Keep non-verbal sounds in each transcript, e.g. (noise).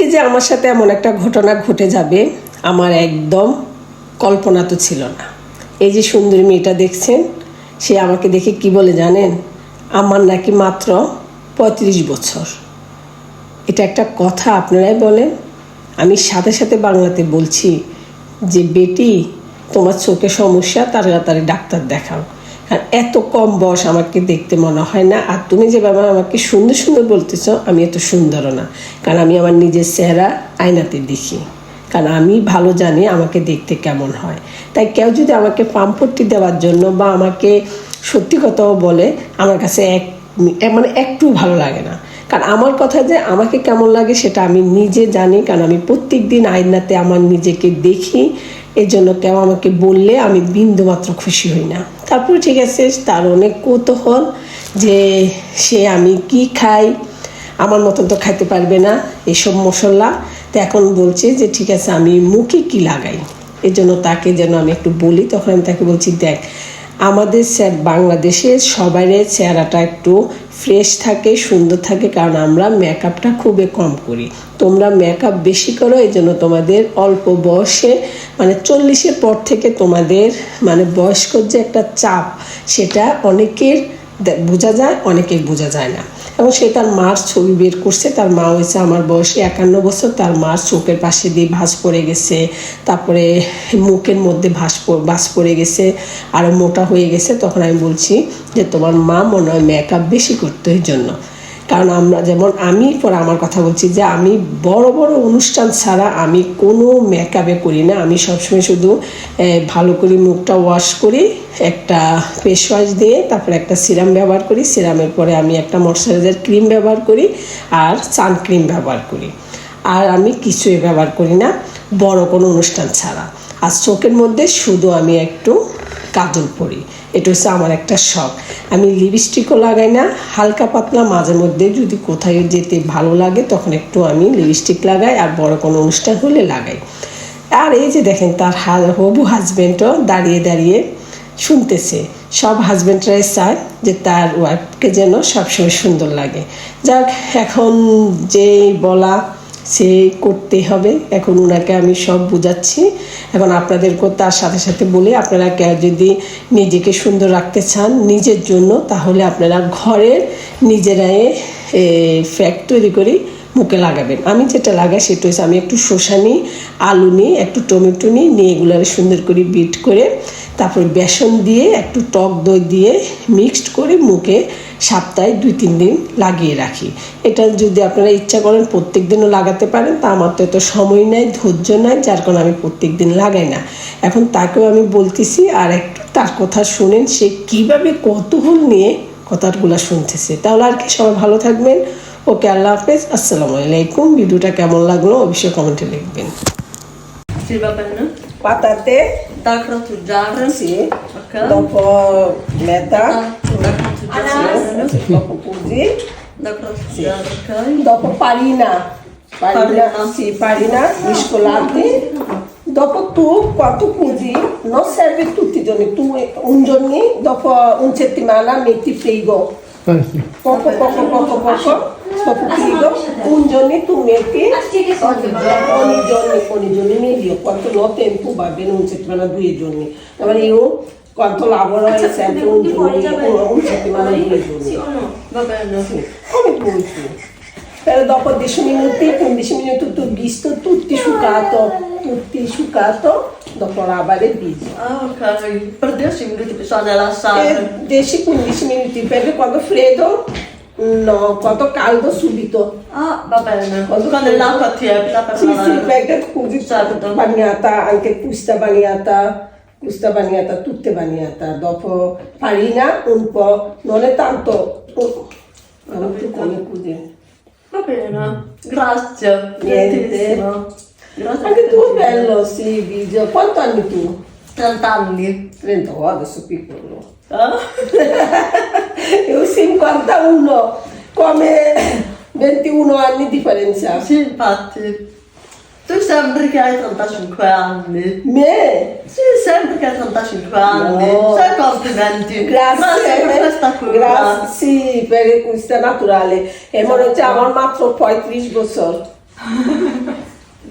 আজকে যে আমার সাথে এমন একটা ঘটনা ঘটে যাবে, আমার একদম কল্পনা তো ছিল না। এই যে সুন্দরী মেয়েটা দেখছেন, সে আমাকে দেখে কি বলে জানেন? আমার নাকি মাত্র পঁয়ত্রিশ বছর। এটা একটা কথা আপনারাই বলেন। আমি সাথে সাথে বাংলাতে বলছি যে, বেটি, তোমার চোখে সমস্যা, তাড়াতাড়ি ডাক্তার দেখাও। আর এত কম বয়স আমাকে দেখতে মনে হয় না। আর তুমি যেভাবে আমাকে সুন্দর সুন্দর বলতেছ, আমি এত সুন্দরও না। কারণ আমি আমার নিজের চেহারা আয়নাতে দেখি। কারণ আমি ভালো জানি আমাকে দেখতে কেমন হয়। তাই কেউ যদি আমাকে পাম্পট্টি দেওয়ার জন্য বা আমাকে সত্যি কথাও বলে, আমার কাছে এক- মানে একটু ভালো লাগে না। কারণ আমার কথা যে আমাকে কেমন লাগে সেটা আমি নিজে জানি। কারণ আমি প্রত্যেক দিন আয়নাতে আমার নিজেকে দেখি। এই জন্য কেউ আমাকে বললে আমি বিন্দু মাত্র খুশি হই না। তারপর ঠিক আছে, তার অনেক কৌতূহল যে সে আমি কি খাই, আমার মতন তো খাইতে পারবে না এসব মশলা। তো এখন বলছে যে ঠিক আছে, আমি মুখে কি লাগাই? এই জন্য তাকে যেন আমি একটু বলি, তখন আমি তাকে বলছি, দেখ, আমাদের স্যার বাংলাদেশের সবারই চেহারাটা একটু ফ্রেশ থাকে, সুন্দর থাকে, কারণ আমরা মেকআপটা খুবই কম করি। তোমরা মেকআপ বেশি করো, এই জন্য তোমাদের অল্প বয়সে মানে চল্লিশের পর থেকে তোমাদের মানে বয়স্কর যে একটা চাপ, সেটা অনেকের বোঝা যায়, অনেকের বোঝা যায় না। এবং সে তার মার ছবি বের করছে। তার মা হয়েছে আমার বয়সে একান্ন বছর। তার মার চোখের পাশে দিয়ে ভাঁজ পড়ে গেছে। তারপরে মুখের মধ্যে প- ভাঁজ পড়ে গেছে। আরও মোটা হয়ে গেছে। তখন আমি বলছি যে, তোমার মা মনে হয় মেকআপ বেশি করতে জন্য। কারণ আমরা যেমন আমি পরে আমার কথা বলছি যে আমি বড় বড় অনুষ্ঠান ছাড়া আমি কোনো মেকআপে করি না। আমি সবসময় শুধু ভালো করে মুখটা ওয়াশ করি, একটা ফেস ওয়াশ দিয়ে তারপরে একটা সিরাম ব্যবহার করি। সিরামের পরে আমি একটা ময়শ্চারাইজার ক্রিম ব্যবহার করি আর সান ক্রিম ব্যবহার করি। আর আমি কিছুই ব্যবহার করি না, বড় কোনো অনুষ্ঠান ছাড়া। আর চোখের মধ্যে শুধু আমি একটু কাজল পরি। এটা হচ্ছে আমার একটা শখ। আমি লিপস্টিকও লাগাই না, হালকা পাতলা, মাঝে মধ্যে যদি কোথায় যেতে ভালো লাগে, তখন একটু আমি লিপস্টিক লাগাই আর বড় কোনো অনুষ্ঠান হলে লাগাই। আর এই যে দেখেন, তার হা- হবু হাজব্যান্ডও দাঁড়িয়ে দাঁড়িয়ে শুনতেছে। সব হাজব্যান্ডরাই চায় যে তার ওয়াইফকে যেন সবসময় সুন্দর লাগে। যাক, এখন যে বলা সে করতে হবে। এখন ওনাকে আমি সব বোঝাচ্ছি। এখন আপনাদেরকেও তার সাথে সাথে বলি, আপনারা যদি নিজেকে সুন্দর রাখতে চান নিজের জন্য, তাহলে আপনারা ঘরের নিজেরাই ফ্যাক্ট তৈরি করি। মুখে লাগাবেন। আমি যেটা লাগাই সেটা হচ্ছে আমি একটু শসা নিই, আলু নিই, একটু টমেটো নিই, নিয়ে এগুলারে সুন্দর করে বিট করে তারপর বেসন দিয়ে একটু টক দই দিয়ে মিক্সড করে মুখে সপ্তাহে দুই, তিন দিন লাগিয়ে রাখি। এটা যদি আপনারা ইচ্ছা করেন প্রত্যেক দিনও লাগাতে পারেন, তা আমার তো এত সময় নাই, ধৈর্য নাই, যার কারণে আমি প্রত্যেক দিন লাগাই না। এখন তাকেও আমি বলতেছি, আর একটু তার কথা শুনেন, সে কীভাবে কৌতূহল নিয়ে কথাগুলো শুনতেছে। তাহলে আর কি, সবাই ভালো থাকবেন। ওকে আল্লাহ হাফেজ আসসালামু আলাইকুম ভিডিওটা কেমন লাগল অবশ্যই কমেন্টে লিখবেন. পাতাতে Da grattugiare. sì Ok. dopo metà Ah, Da grattugiare. sì, dopo così Da grattugiare, ok. dopo farina farina Farina. sì farina mescolati dopo tu quando cuci non serve tutti i giorni tu un giorno dopo una settimana metti frigo poco poco poco poco dopo un giorno tu metti ogni giorno ogni giorno meglio quanto no tempo va bene una settimana due giorni allora io quanto lavoro è sempre un giorno una settimana due giorni Va bene. sì, come vuoi tu. Però dopo 10 minuti, 15 minuti tu hai visto tutti asciugato, tutti asciugato, dopo lavare il viso. Ah, ok. Per 10 minuti bisogna lasciare. E 10-15 minuti, perché quando freddo, no, quando è caldo subito. Ah, va bene. Quando Quando l'acqua tiepida per Sì, sì, lavare. perché così Certo. bagnata, anche questa bagnata, questa bagnata, tutte bagnata. Dopo farina un po', non è tanto, non più come così. Va bene. Grazie. Niente. Tantissimo. Grazie. Anche tu è bello, sì, video. Quanti anni tu? 30 anni. 30, oh, adesso piccolo. Ah? (laughs) (laughs) un 51 come 21 anni di differenza. Sì, infatti. Tu sembri che hai 35 anni. Me? Sì, sembri che hai 35 anni. No. Sai complimenti. Grazie. per questa cura. Grazie per questa naturale. E esatto. mangiamo al mazzo poi 30 bossor.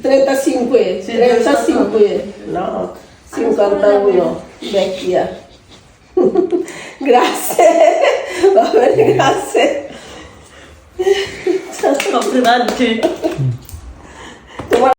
35, sì, 35, no, 51, vecchia. (laughs) Grazie. Bene, grazie. Complimenti.